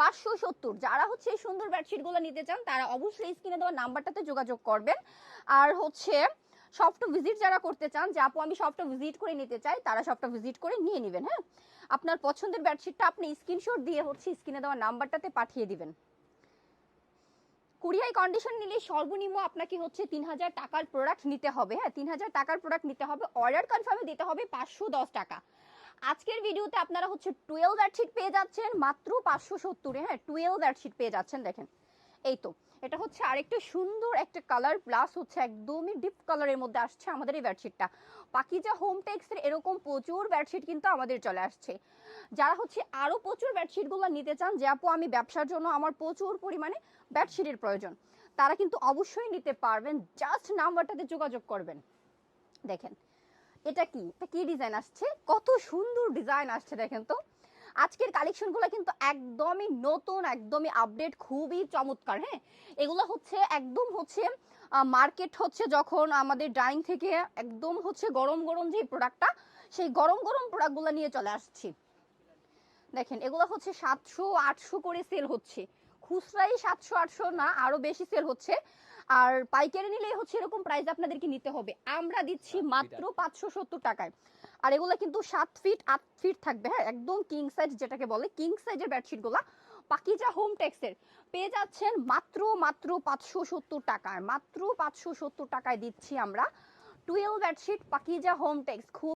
পাঁচশো সত্তর। যারা হচ্ছে এই সুন্দর বেডশিটগুলো নিতে চান, তারা অবশ্যই স্ক্রিনে দেওয়া নাম্বারটাতে যোগাযোগ করবেন। আর হচ্ছে শপটা ভিজিট যারা করতে চান, যে আপু আমি শপটা ভিজিট করে নিতে চাই, তারা শপটা ভিজিট করে নিয়ে নেবেন হ্যাঁ? আপনার পছন্দের বেডশিটটা আপনি স্ক্রিনশট দিয়ে হচ্ছে স্ক্রিনে দেওয়া নাম্বারটাতে পাঠিয়ে দিবেন। কুরিয়ায় কন্ডিশন নিলে সর্বনিম্ন আপনাকে হচ্ছে তিন হাজার টাকার প্রোডাক্ট নিতে হবে হ্যাঁ? তিন হাজার টাকার প্রোডাক্ট নিতে হবে। অর্ডার কনফার্মে দিতে হবে পাঁচশো দশ টাকা। আজকের ভিডিওতে আপনারা হচ্ছে টুয়েলভ বেডশিট পেয়ে যাচ্ছেন, মাত্র পাঁচশো সত্তরে হ্যাঁ টুয়েলভ বেডশিট পেয়ে যাচ্ছেন, দেখেন। এই তো, এটা হচ্ছে আরেকটা সুন্দর একটা কালার প্লাস হচ্ছে একদমই ডিপ কালারের মধ্যে আসছে আমাদের এই বেডশিটটা পাকিজা হোম টেক্সের এরকম প্রচুর বেডশিট কিন্তু আমাদের চলে আসছে। যারা হচ্ছে আরও প্রচুর বেডশিটগুলো নিতে চান, যে আপু, আমি ব্যবসার জন্য আমার প্রচুর পরিমাণে বেডশিটের প্রয়োজন, তারা কিন্তু অবশ্যই নিতে পারবেন। জাস্ট নাম্বারটাতে যোগাযোগ করবেন। দেখেন এটা কি? এটা কি ডিজাইন আসছে? কত সুন্দর ডিজাইন আসছে, দেখেন তো। আজকের কালেকশনগুলো কিন্তু একদমই নতুন, একদমই আপডেট খুবই চমৎকার হ্যাঁ? এগুলো হচ্ছে, একদম হচ্ছে মার্কেট হচ্ছে যখন আমাদের ডাইং থেকে একদম হচ্ছে গরম গরম যে প্রোডাক্টটা সেই গরম গরম প্রোডাক্টগুলো নিয়ে চলে আসছি। দেখেন, এগুলো হচ্ছে সাতশো আটশো করে সেল হচ্ছে। খুচরাই সাতশো আটশো না আরও বেশি সেল হচ্ছে। আর পাইকারি নিলেই হচ্ছে এরকম প্রাইস আপনাদেরকে নিতে হবে। আমরা দিচ্ছি মাত্র পাঁচশো সত্তর টাকায়। আর এগুলো কিন্তু সাত ফিট আট ফিট থাকবে হ্যাঁ? একদম কিং সাইজ যেটাকে বলে কিং সাইজের বেডশিটগুলো পাকিজা হোম টেক্সের পেয়ে যাচ্ছেন মাত্র মাত্র পাঁচশো সত্তর টাকায়। মাত্র পাঁচশো সত্তর টাকায় দিচ্ছি আমরা। Twelve bedsheet Pakiza home tex খুব